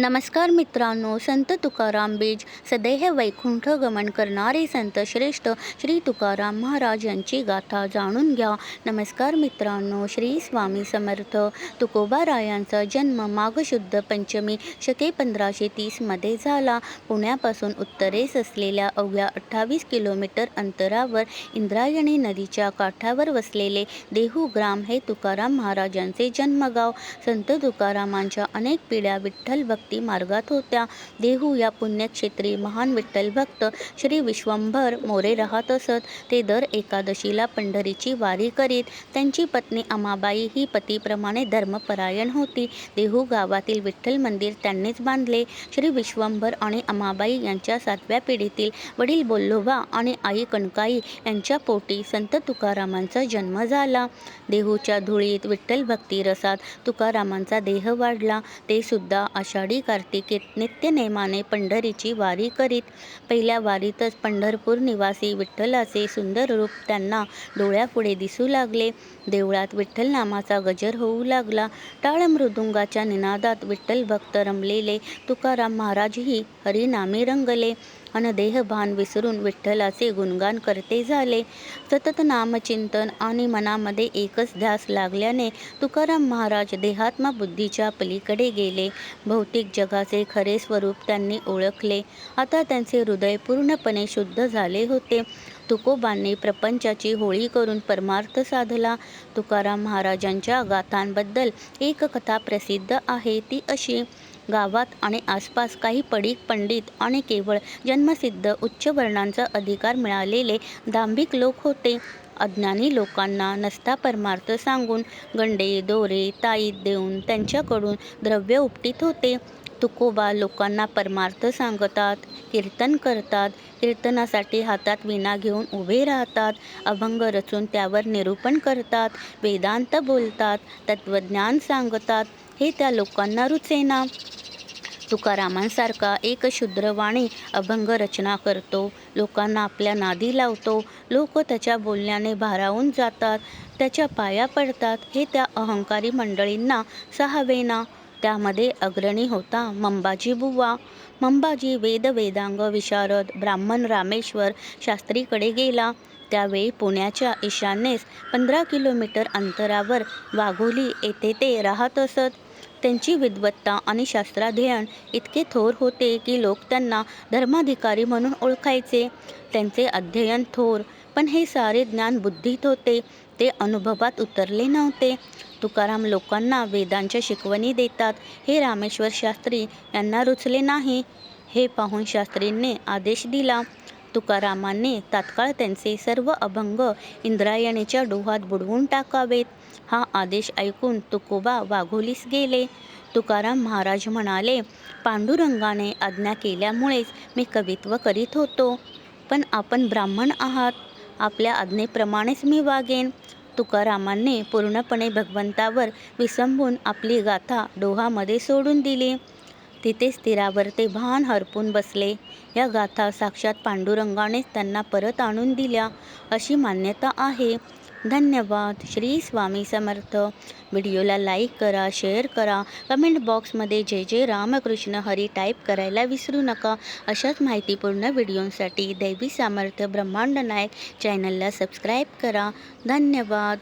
नमस्कार मित्रांनो संत तुकाराम बीज सदैह वैकुंठ गमन करणारे संत श्रेष्ठ श्री तुकाराम महाराज यांची गाथा जाणून घ्या. नमस्कार मित्रांनो श्री स्वामी समर्थ. तुकोबारायांचा जन्म माघशुद्ध पंचमी शके पंधराशे तीसमध्ये झाला. पुण्यापासून उत्तरेस असलेल्या अवघ्या अठ्ठावीस किलोमीटर अंतरावर इंद्रायणी नदीच्या काठावर वसलेले देहू ग्राम हे तुकाराम महाराजांचे जन्मगाव. संत तुकारामांच्या अनेक पिढ्या विठ्ठल भक्त मार्गात होत्या. देहू या पुण्यक्षेत्री महान विठ्ठल भक्त श्री विश्वंभर मोरे राहत असत. ते दर एकादशीला पंढरीची वारी करीत. त्यांची पत्नी अमाबाई ही पतीप्रमाणे धर्मपरायण होती. देहू गावातील विठ्ठल मंदिर त्यांनीच बांधले. श्री विश्वंभर आणि अमाबाई यांच्या सातव्या पिढीतील वडील बोल्लोबा आणि आई कणकाई यांच्या पोटी संत तुकारामांचा जन्म झाला. देहूच्या धुळीत विठ्ठल भक्ती रसात तुकारामांचा देह वाढला. ते सुद्धा आषाढी कार्तिकीत नित्यनेमाने पंढरीची वारी करीत. पहिल्या वारीतच पंढरपूर निवासी विठ्ठलाचे सुंदर रूप त्यांना डोळ्यापुढे दिसू लागले. देवळात विठ्ठल नामाचा गजर होऊ लागला. टाळ मृदुंगाच्या निनादात विठ्ठल भक्त रमलेले. तुकाराम महाराजही हरिनामी रंगले. अन देहभान विसरून विठ्ठलाचे गुणगान करते झाले. सतत नामचिंतन आणि मनामध्ये एकच ध्यास लागल्याने तुकाराम महाराज देहात्मा बुद्धीच्या पलीकडे गेले. भौतिक जगाचे खरे स्वरूप त्यांनी ओळखले. आता त्यांचे हृदय पूर्णपणे शुद्ध झाले होते. तुकोबांनी प्रपंचाची होळी करून परमार्थ साधला. तुकाराम महाराजांच्या गाथांबद्दल एक कथा प्रसिद्ध आहे ती अशी गावात आणि आसपास काही पडीक पंडित आणि केवळ जन्मसिद्ध उच्च वर्णांचा अधिकार मिळालेले दांभिक लोक होते. अज्ञानी लोकांना नसता परमार्थ सांगून गंडे दोरे ताईत देऊन त्यांच्याकडून द्रव्य उपटीत होते. तुकोबा लोकांना परमार्थ सांगतात कीर्तन करतात कीर्तनासाठी हातात विणा घेऊन उभे राहतात अभंग रचून त्यावर निरूपण करतात वेदांत बोलतात तत्त्वज्ञान सांगतात हे त्या लोकांना रुचेना. तुकारामांसारखा एक शुद्रवाणी अभंग रचना करतो. लोकांना आपल्या नादी लावतो. लोक त्याच्या बोलण्याने भारावून जातात. त्याच्या पाया पडतात. हे त्या अहंकारी मंडळींना सहावेना. त्यामध्ये अग्रणी होता मंबाजी बुवा. मंबाजी वेद वेदांग विशारद ब्राह्मण रामेश्वर शास्त्रीकडे गेला. त्यावेळी पुण्याच्या ईशान्येस पंधरा किलोमीटर अंतरावर वाघोली येथे ते राहत असत. त्यांची विद्वत्ता आणि शास्त्राध्ययन इतके थोर होते की लोक त्यांना धर्माधिकारी म्हणून ओळखायचे. त्यांचे अध्ययन थोर पण हे सारे ज्ञान बुद्धीत होते. ते अनुभवात उतरले नव्हते. तुकाराम लोकांना वेदांच्या शिकवणी देतात. हे रामेश्वर शास्त्री यांना रुचले नाही. हे पाहून शास्त्रींनी आदेश दिला. तुकारामांनी तात्काळ त्यांचे सर्व अभंग इंद्रायणीच्या डोहात बुडवून टाकावेत. हा आदेश ऐकून तुकोबा वाघोलीस गेले. तुकाराम महाराज म्हणाले पांडुरंगाने आज्ञा केल्यामुळेच मी कवित्व करीत होतो. पण आपण ब्राह्मण आहात. आपल्या आज्ञेप्रमाणेच मी वागेन. तुकारामांनी पूर्णपणे भगवंतावर विसंबून आपली गाथा डोहामध्ये सोडून दिली. तिथेच तीरावर ते भान हरपून बसले. या गाथा साक्षात पांडुरंगानेच त्यांना परत आणून दिल्या अशी मान्यता आहे. धन्यवाद. श्री स्वामी समर्थ. व्हिडिओला लाईक करा शेअर करा. कमेंट बॉक्समध्ये जय जय रामकृष्ण हरी टाईप करायला विसरू नका. अशाच माहितीपूर्ण व्हिडिओंसाठी दैवी सामर्थ्य ब्रह्मांड नायक चॅनलला सबस्क्राईब करा. धन्यवाद.